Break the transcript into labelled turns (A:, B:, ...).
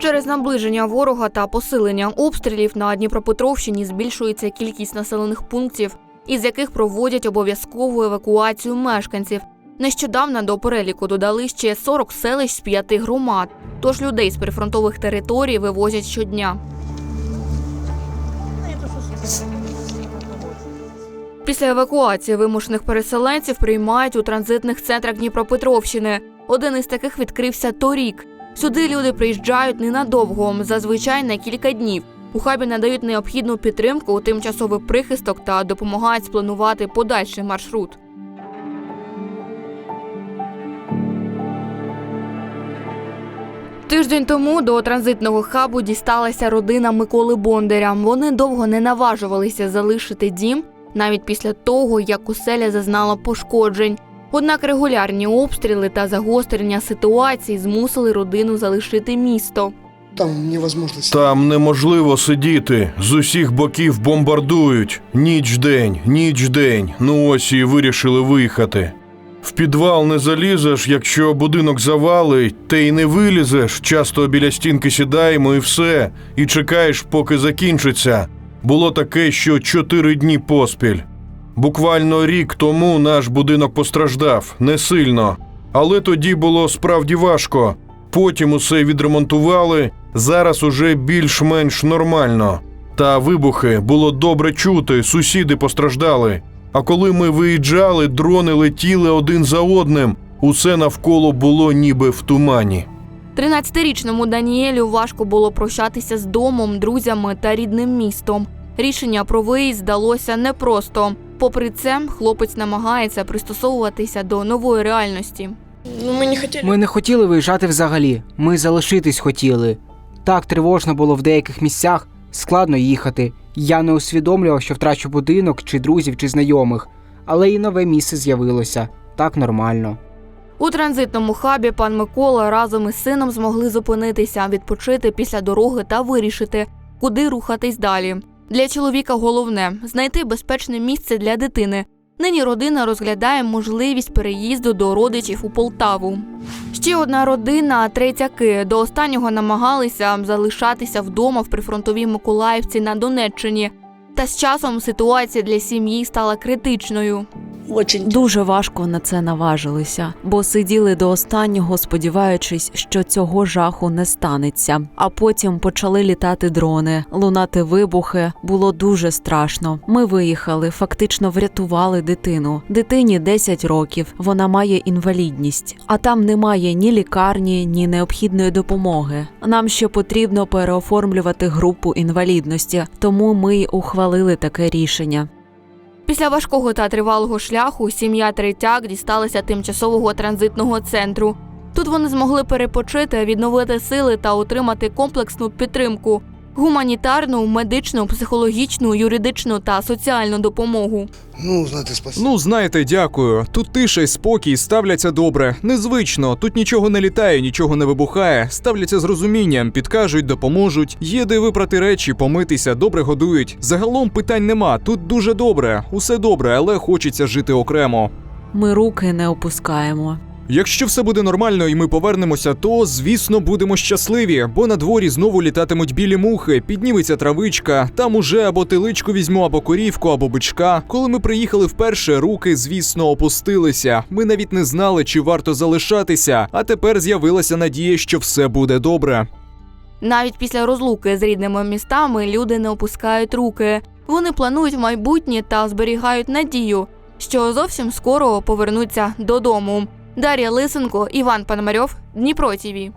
A: Через наближення ворога та посилення обстрілів на Дніпропетровщині збільшується кількість населених пунктів, із яких проводять обов'язкову евакуацію мешканців. Нещодавно до переліку додали ще 40 селищ з п'яти громад. Тож людей з прифронтових територій вивозять щодня. Після евакуації вимушених переселенців приймають у транзитних центрах Дніпропетровщини. Один із таких відкрився торік. Сюди люди приїжджають ненадовго, зазвичай на кілька днів. У хабі надають необхідну підтримку, тимчасовий прихисток та допомагають спланувати подальший маршрут. Тиждень тому до транзитного хабу дісталася родина Миколи Бондаря. Вони довго не наважувалися залишити дім навіть після того, як уселя зазнала пошкоджень. Однак регулярні обстріли та загострення ситуації змусили родину залишити місто.
B: Там невозможно сидеть.
C: Там неможливо сидіти. З усіх боків бомбардують. Ніч день, ніч день. Ну ось і вирішили виїхати. В підвал не залізеш, якщо будинок завалить, та й не вилізеш. Часто біля стінки сідаємо і все, і чекаєш, поки закінчиться. Було таке, що чотири дні поспіль. Буквально рік тому наш будинок постраждав не сильно, але тоді було справді важко. Потім усе відремонтували. Зараз уже більш-менш нормально. Та вибухи було добре чути, сусіди постраждали. А коли ми виїжджали, дрони летіли один за одним. Усе навколо було ніби в тумані.
A: 13-річному Даніелю важко було прощатися з домом, друзями та рідним містом. Рішення про виїзд здалося непросто. Попри це, хлопець намагається пристосовуватися до нової реальності.
D: Ну, мы не хотели.
E: Ми не хотіли виїжджати взагалі. Ми залишитись хотіли. Так тривожно було в деяких місцях, складно їхати. Я не усвідомлював, що втрачу будинок, чи друзів, чи знайомих. Але і нове місце з'явилося. Так нормально.
A: У транзитному хабі пан Микола разом із сином змогли зупинитися, відпочити після дороги та вирішити, куди рухатись далі. Для чоловіка головне знайти безпечне місце для дитини. Нині родина розглядає можливість переїзду до родичів у Полтаву. Ще одна родина третяки до останнього намагалися залишатися вдома в прифронтовій Миколаївці на Донеччині. Та з часом ситуація для сім'ї стала критичною.
F: Дуже важко на це наважилися, бо сиділи до останнього, сподіваючись, що цього жаху не станеться. А потім почали літати дрони, лунати вибухи. Було дуже страшно. Ми виїхали, фактично врятували дитину. Дитині 10 років. Вона має інвалідність, а там немає ні лікарні, ні необхідної допомоги. Нам ще потрібно переоформлювати групу інвалідності, тому ми й ухвалили таке рішення.
A: Після важкого та тривалого шляху сім'я Третяк дісталася тимчасового транзитного центру. Тут вони змогли перепочити, відновити сили та отримати комплексну підтримку гуманітарну, медичну, психологічну, юридичну та соціальну допомогу.
B: Ну, знаете, спасибо.
G: Ну, знаєте, дякую. Тут тиша й спокій, ставляться добре. Незвично, тут нічого не літає, нічого не вибухає. Ставляться з розумінням, підкажуть, допоможуть. Є де випрати речі, помитися, добре годують. Загалом питань нема. Тут дуже добре, усе добре, але хочеться жити окремо.
F: Ми руки не опускаємо.
G: Якщо все буде нормально і ми повернемося, то звісно будемо щасливі, бо на дворі знову літатимуть білі мухи, підніметься травичка. Там уже або теличку візьму, або корівку, або бичка. Коли ми приїхали вперше, руки, звісно, опустилися. Ми навіть не знали, чи варто залишатися. А тепер з'явилася надія, що все буде добре.
A: Навіть після розлуки з рідними містами люди не опускають руки. Вони планують майбутнє та зберігають надію, що зовсім скоро повернуться додому. Дар'я Лисенко, Іван Пономарьов, Дніпро ТІВІ.